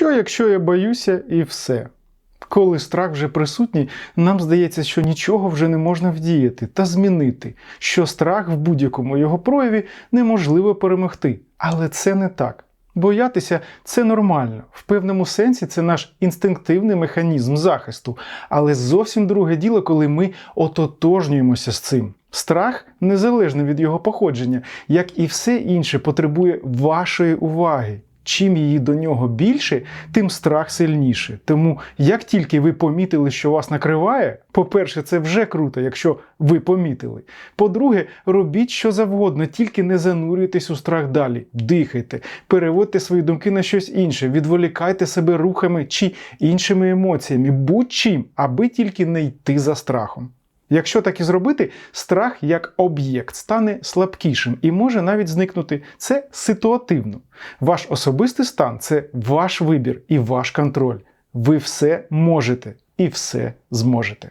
Що, якщо я боюся і все? Коли страх вже присутній, нам здається, що нічого вже не можна вдіяти та змінити, що страх в будь-якому його прояві неможливо перемогти. Але це не так. Боятися це нормально. В певному сенсі це наш інстинктивний механізм захисту. Але зовсім друге діло, коли ми ототожнюємося з цим. Страх, незалежно від його походження, як і все інше, потребує вашої уваги. Чим її до нього більше, тим страх сильніше. Тому як тільки ви помітили, що вас накриває, по-перше, це вже круто, якщо ви помітили. По-друге, робіть що завгодно, тільки не занурюйтесь у страх далі. Дихайте, переводьте свої думки на щось інше, відволікайте себе рухами чи іншими емоціями, будь-чим, аби тільки не йти за страхом. Якщо так і зробити, страх як об'єкт стане слабкішим і може навіть зникнути. Це ситуативно. Ваш особистий стан це ваш вибір і ваш контроль. Ви все можете і все зможете.